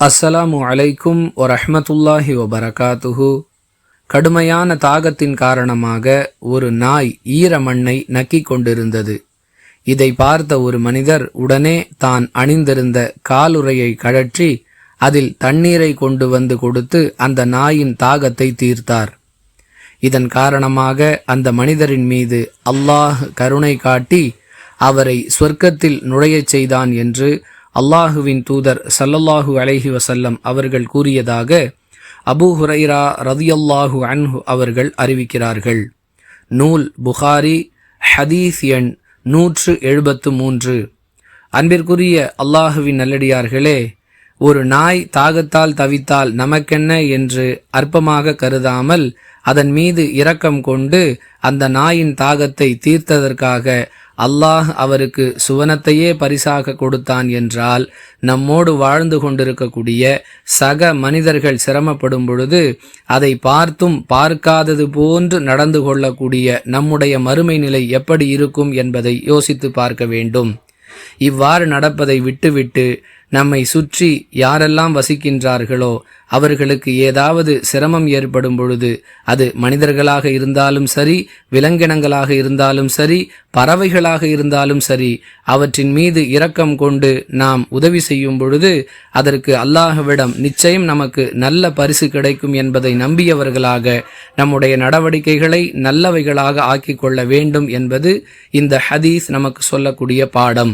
அஸ்ஸலாமு அலைக்கும் வரஹ்மத்துல்லாஹி வபரகாத்துஹு. கடுமையான தாகத்தின் காரணமாக ஒரு நாய் ஈர மண்ணை நக்கிக் கொண்டிருந்தது. இதை பார்த்த ஒரு மனிதர் உடனே தான் அணிந்திருந்த காலுறையை கழற்றி அதில் தண்ணீரை கொண்டு வந்து கொடுத்து அந்த நாயின் தாகத்தை தீர்த்தார். இதன் காரணமாக அந்த மனிதரின் மீது அல்லாஹ் கருணை காட்டி அவரை சொர்க்கத்தில் நுழையச் செய்தான் என்று அல்லாஹுவின் தூதர் சல்லல்லாஹு அலைஹி வசல்லம் அவர்கள் கூறியதாக அபு ஹுரைரா ரதியல்லாஹு அன்ஹு அவர்கள் அறிவிக்கிறார்கள். நூல் புகாரி ஹதீஸ் எண் நூற்று எழுபத்து மூன்று. அன்பிற்குரிய அல்லாஹுவின் நல்லடியார்களே ஒரு நாய் தாகத்தால் தவித்தால் நமக்கென்ன என்று அற்பமாக கருதாமல் அதன் மீது இரக்கம் கொண்டு அந்த நாயின் தாகத்தை தீர்த்ததற்காக அல்லாஹ் அவருக்கு சுவனத்தையே பரிசாக கொடுத்தான் என்றால் நம்மோடு வாழ்ந்து கொண்டிருக்கக்கூடிய சக மனிதர்கள் சிரமப்படும் பொழுது அதை பார்த்தும் பார்க்காதது போன்று நடந்து கொள்ளக்கூடிய நம்முடைய மறுமை நிலை எப்படி இருக்கும் என்பதை யோசித்து பார்க்க வேண்டும். இவ்வாறு நடப்பதை விட்டுவிட்டு நம்மை சுற்றி யாரெல்லாம் வசிக்கின்றார்களோ அவர்களுக்கு ஏதாவது சிரமம் ஏற்படும் பொழுது அது மனிதர்களாக இருந்தாலும் சரி விலங்கினங்களாக இருந்தாலும் சரி பறவைகளாக இருந்தாலும் சரி அவற்றின் மீது இரக்கம் கொண்டு நாம் உதவி செய்யும் பொழுது அதற்கு அல்லாஹ்விடம் நிச்சயம் நமக்கு நல்ல பரிசு கிடைக்கும் என்பதை நம்பியவர்களாக நம்முடைய நடவடிக்கைகளை நல்லவைகளாக ஆக்கிக் கொள்ள வேண்டும் என்பது இந்த ஹதீஸ் நமக்கு சொல்லக்கூடிய பாடம்.